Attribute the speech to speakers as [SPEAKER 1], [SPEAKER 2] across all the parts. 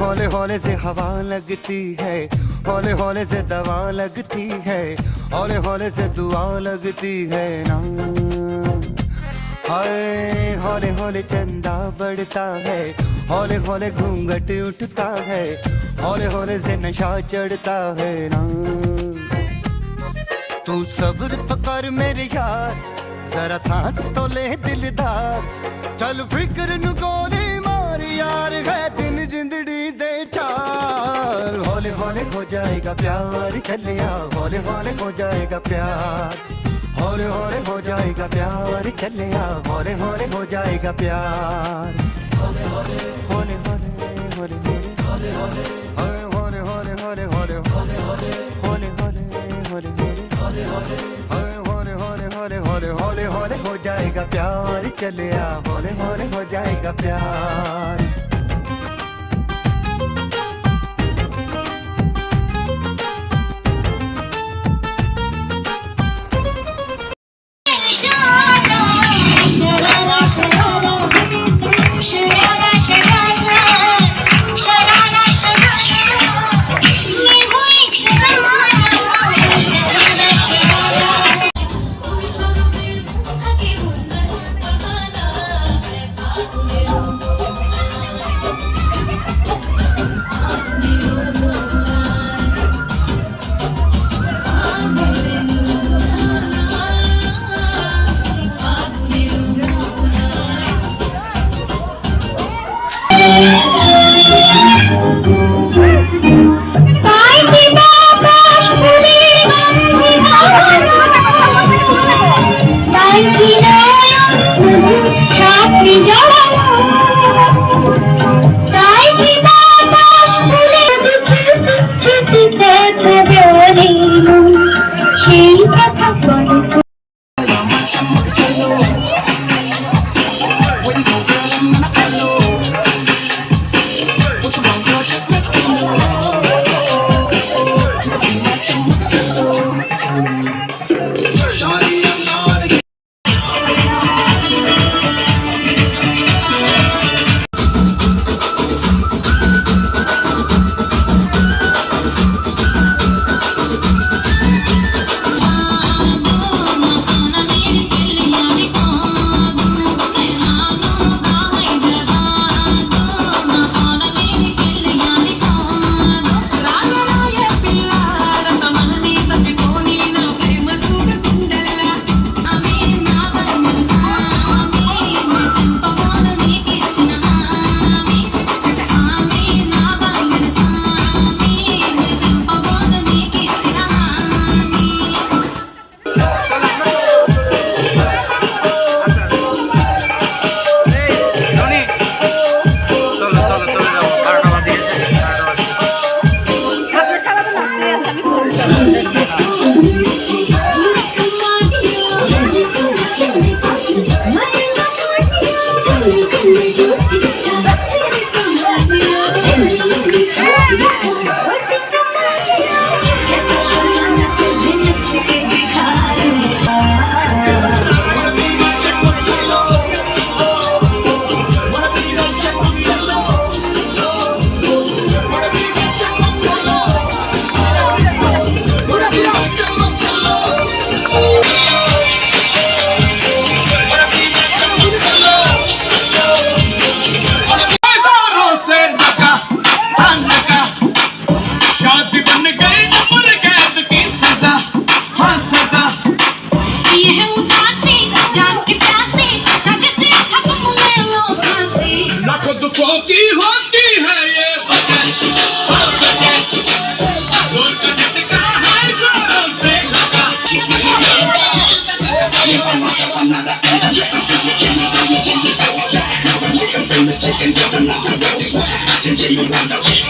[SPEAKER 1] हौले हौले से हवा लगती है। हौले हौले से दवा लगती है। हौले हौले से दुआ लगती है ना। हाय, हौले हौले चंदा बढ़ता है। हौले हौले घूंघट उठता है। हौले हौले से नशा चढ़ता है ना। तू सब्र तो कर मेरे यार, जरा सांस तो ले दिलदार। चल फ़िक्र नु गोली मार यार, है दिन जिंदड़ी दे चार। हौले हौले हो जाएगा प्यार चलिया हौले हौले हो जाएगा प्यार। हौले हौले हो जाएगा प्यार चलिया हौले हौले हो जाएगा प्यार। हौले हौले हौले हौले हौले हौले। हौले हौले हौले हौले हौले हौले हो जाएगा प्यार, चले आ होले होले, हो जाएगा प्यार।
[SPEAKER 2] Bye, people. Tá Thank you.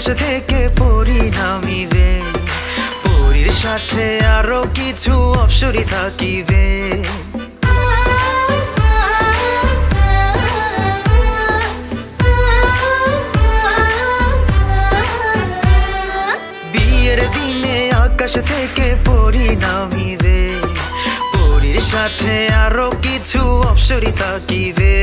[SPEAKER 3] আকাশ থেকে পরি নামিবে পরীর সাথে আরও কিছু অপসরি থাকিবে। বিয়ের দিনে আকাশ থেকে পরি নামিবে পরীর সাথে আরও কিছু অপসরি থাকিবে।